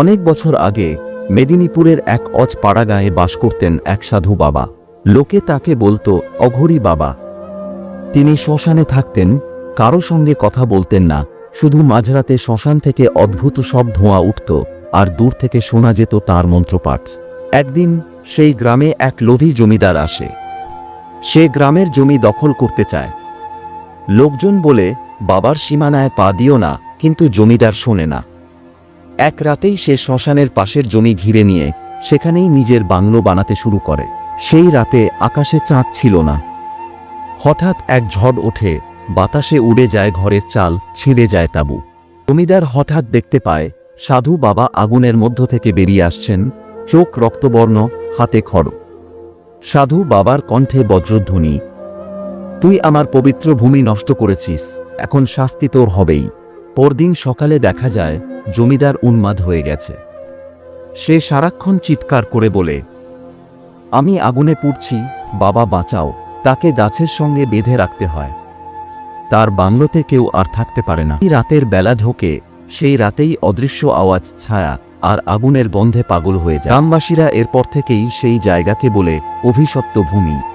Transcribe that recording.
অনেক বছর আগে মেদিনীপুরের এক অজ পাড়া গাঁয়ে বাস করতেন এক সাধু বাবা। লোকে তাকে বলতো, অঘরি বাবা। তিনি শ্মশানে থাকতেন, কারও সঙ্গে কথা বলতেন না, শুধু মাঝরাতে শ্মশান থেকে অদ্ভুত সব ধোঁয়া উঠত আর দূর থেকে শোনা যেত তার মন্ত্রপাঠ। একদিন সেই গ্রামে এক লোভী জমিদার আসে। সে গ্রামের জমি দখল করতে চায়। লোকজন বলে, বাবার সীমানায় পা দিও না, কিন্তু জমিদার শোনে না। এক রাতেই সে শ্মশানের পাশের জমি ঘিরে নিয়ে সেখানেই নিজের বাংলো বানাতে শুরু করে। সেই রাতে আকাশে চাঁদ ছিল না। হঠাৎ এক ঝড় ওঠে, বাতাসে উড়ে যায় ঘরের চাল, ছিঁড়ে যায় তাবু। জমিদার হঠাৎ দেখতে পায়, সাধু বাবা আগুনের মধ্য থেকে বেরিয়ে আসছেন, চোখ রক্তবর্ণ, হাতে খড়। সাধু বাবার কণ্ঠে বজ্রধ্বনি, তুই আমার পবিত্র ভূমি নষ্ট করেছিস, এখন শাস্তি তোর হবেই। পরদিন সকালে দেখা যায়, জমিদার উন্মাদ হয়ে গেছে। সে সারাক্ষণ চিৎকার করে বলে, আমি আগুনে পুড়ছি, বাবা বাঁচাও, তাকে গাছের সঙ্গে বেঁধে রাখতে হয়। তার বাংলোতে কেউ আর থাকতে পারে না। রাতের বেলা ঢোকে, সেই রাতেই অদৃশ্য আওয়াজ, ছায়া আর আগুনের বন্ধে পাগল হয়ে যায়। গ্রামবাসীরা এরপর থেকেই সেই জায়গাকে বলে, অভিশপ্ত ভূমি।